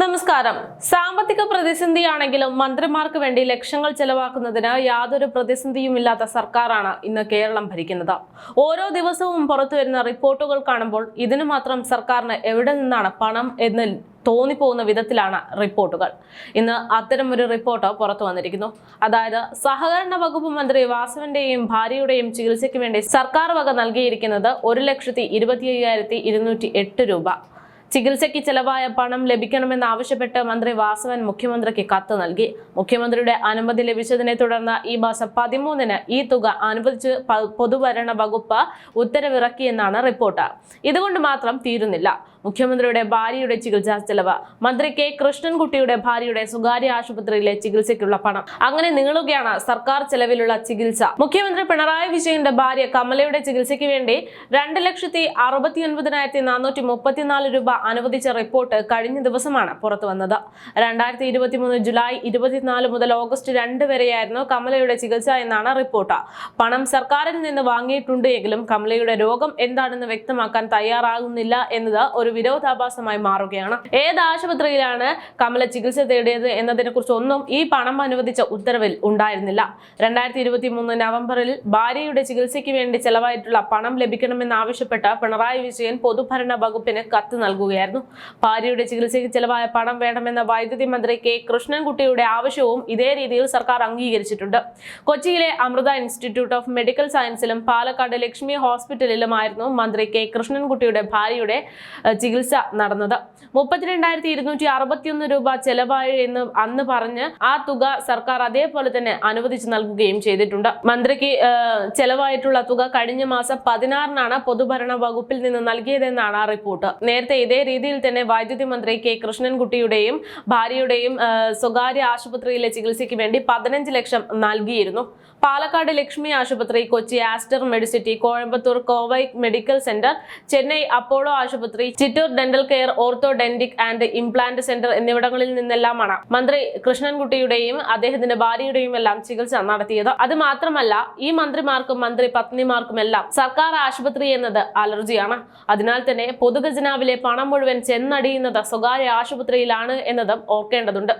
നമസ്കാരം. സാമ്പത്തിക പ്രതിസന്ധിയാണെങ്കിലും മന്ത്രിമാർക്ക് വേണ്ടി ലക്ഷങ്ങൾ ചെലവാക്കുന്നതിന് യാതൊരു പ്രതിസന്ധിയുമില്ലാത്ത സർക്കാരാണ് ഇന്ന് കേരളം ഭരിക്കുന്നത്. ഓരോ ദിവസവും പുറത്തു വരുന്ന റിപ്പോർട്ടുകൾ കാണുമ്പോൾ ഇതിനു മാത്രം സർക്കാരിന് എവിടെ നിന്നാണ് പണം എന്ന് തോന്നിപ്പോകുന്ന വിധത്തിലാണ് റിപ്പോർട്ടുകൾ. ഇന്ന് അത്തരം ഒരു റിപ്പോർട്ട് പുറത്തു വന്നിരിക്കുന്നു. അതായത് സഹകരണ വകുപ്പ് മന്ത്രി വാസവന്റെയും ഭാര്യയുടെയും ചികിത്സയ്ക്ക് വേണ്ടി സർക്കാർ വക നൽകിയിരിക്കുന്നത് ഒരു ലക്ഷത്തി ഇരുപത്തി അയ്യായിരത്തി ഇരുന്നൂറ്റി എട്ട് രൂപ. ചികിത്സയ്ക്ക് ചെലവായ പണം ലഭിക്കണമെന്ന് ആവശ്യപ്പെട്ട് മന്ത്രി വാസവൻ മുഖ്യമന്ത്രിക്ക് കത്ത് നൽകി. മുഖ്യമന്ത്രിയുടെ അനുമതി ലഭിച്ചതിനെ തുടർന്ന് ഈ മാസം പതിമൂന്നിന് ഈ തുക അനുവദിച്ച് പൊതുഭരണ വകുപ്പ് ഉത്തരവിറക്കിയെന്നാണ് റിപ്പോർട്ട്. ഇതുകൊണ്ട് മാത്രം തീരുന്നില്ല. മുഖ്യമന്ത്രിയുടെ ഭാര്യയുടെ ചികിത്സാ ചെലവ് മന്ത്രി കെ കൃഷ്ണൻകുട്ടിയുടെ ഭാര്യയുടെ സ്വകാര്യ ആശുപത്രിയിലെ ചികിത്സയ്ക്കുള്ള പണം. അങ്ങനെ നീളുകയാണ് സർക്കാർ ചെലവിലുള്ള ചികിത്സ. മുഖ്യമന്ത്രി പിണറായി വിജയന്റെ ഭാര്യ കമലയുടെ ചികിത്സയ്ക്ക് വേണ്ടി രണ്ട് ലക്ഷത്തി അറുപത്തി ഒൻപതിനായിരത്തി നാനൂറ്റി മുപ്പത്തിനാല് രൂപ അനുവദിച്ച റിപ്പോർട്ട് കഴിഞ്ഞ ദിവസമാണ് പുറത്തു വന്നത്. രണ്ടായിരത്തി ഇരുപത്തിമൂന്ന് ജൂലൈ ഇരുപത്തിനാല് മുതൽ ഓഗസ്റ്റ് രണ്ട് വരെയായിരുന്നു കമലയുടെ ചികിത്സ എന്നാണ് റിപ്പോർട്ട്. പണം സർക്കാരിൽ നിന്ന് വാങ്ങിയിട്ടുണ്ട് എങ്കിലും കമലയുടെ രോഗം എന്താണെന്ന് വ്യക്തമാക്കാൻ തയ്യാറാകുന്നില്ല എന്നത് ഒരു വിരോധാഭാസമായി മാറുകയാണ്. ഏത് ആശുപത്രിയിലാണ് കമല ചികിത്സ തേടിയത് എന്നതിനെ കുറിച്ചൊന്നും ഈ പണം അനുവദിച്ച ഉത്തരവിൽ ഉണ്ടായിരുന്നില്ല. രണ്ടായിരത്തി ഇരുപത്തി മൂന്ന് നവംബറിൽ ഭാര്യയുടെ ചികിത്സയ്ക്ക് വേണ്ടി ചെലവായിട്ടുള്ള പണം ലഭിക്കണമെന്നാവശ്യപ്പെട്ട് പിണറായി വിജയൻ പൊതുഭരണ വകുപ്പിന് കത്ത് നൽകുകയായിരുന്നു. ഭാര്യയുടെ ചികിത്സയ്ക്ക് ചെലവായ പണം വേണമെന്ന വൈദ്യുതി മന്ത്രി കെ കൃഷ്ണൻകുട്ടിയുടെ ആവശ്യവും ഇതേ രീതിയിൽ സർക്കാർ അംഗീകരിച്ചിട്ടുണ്ട്. കൊച്ചിയിലെ അമൃത ഇൻസ്റ്റിറ്റ്യൂട്ട് ഓഫ് മെഡിക്കൽ സയൻസിലും പാലക്കാട് ലക്ഷ്മി ഹോസ്പിറ്റലിലുമായിരുന്നു മന്ത്രി കെ കൃഷ്ണൻകുട്ടിയുടെ ഭാര്യയുടെ ചികിത്സ നടന്നത്. മുപ്പത്തിരണ്ടായിരത്തി ഇരുന്നൂറ്റി അറുപത്തിയൊന്ന് രൂപ ചെലവായി എന്ന് അന്ന് പറഞ്ഞ് ആ തുക സർക്കാർ അതേപോലെ തന്നെ അനുവദിച്ചു നൽകുകയും ചെയ്തിട്ടുണ്ട്. മന്ത്രിക്ക് ചെലവായിട്ടുള്ള തുക കഴിഞ്ഞ മാസം പതിനാറിനാണ് പൊതുഭരണ വകുപ്പിൽ നിന്ന് നൽകിയതെന്നാണ് റിപ്പോർട്ട്. നേരത്തെ ഇതേ രീതിയിൽ തന്നെ വൈദ്യുതി മന്ത്രി കെ കൃഷ്ണൻകുട്ടിയുടെയും ഭാര്യയുടെയും സ്വകാര്യ ആശുപത്രിയിലെ ചികിത്സയ്ക്ക് വേണ്ടി പതിനഞ്ച് ലക്ഷം നൽകിയിരുന്നു. പാലക്കാട് ലക്ഷ്മി ആശുപത്രി Kochi Aster Medicity Coimbatore Kovai medical centre Chennai Apollo ആശുപത്രി Chittoor dental care ortho dentic and implant centre എന്നിവിടങ്ങളിൽ നിന്നെല്ലാമാണ് മന്ത്രി കൃഷ്ണൻകുട്ടിയുടെയും അദ്ദേഹത്തിന്റെ ഭാര്യയുടെയും എല്ലാം ചികിത്സ നടത്തിയത്. അത് മാത്രമല്ല ഈ മന്ത്രിമാർക്കും മന്ത്രി പത്നിമാർക്കും എല്ലാം സർക്കാർ ആശുപത്രി എന്നത് അലർജിയാണ്. അതിനാൽ തന്നെ പൊതുഖജനാവിലെ പണം മുഴുവൻ ചെന്നടിയുന്നത് സ്വകാര്യ ആശുപത്രിയിലാണ് എന്നതും ഓർക്കേണ്ടതുണ്ട്.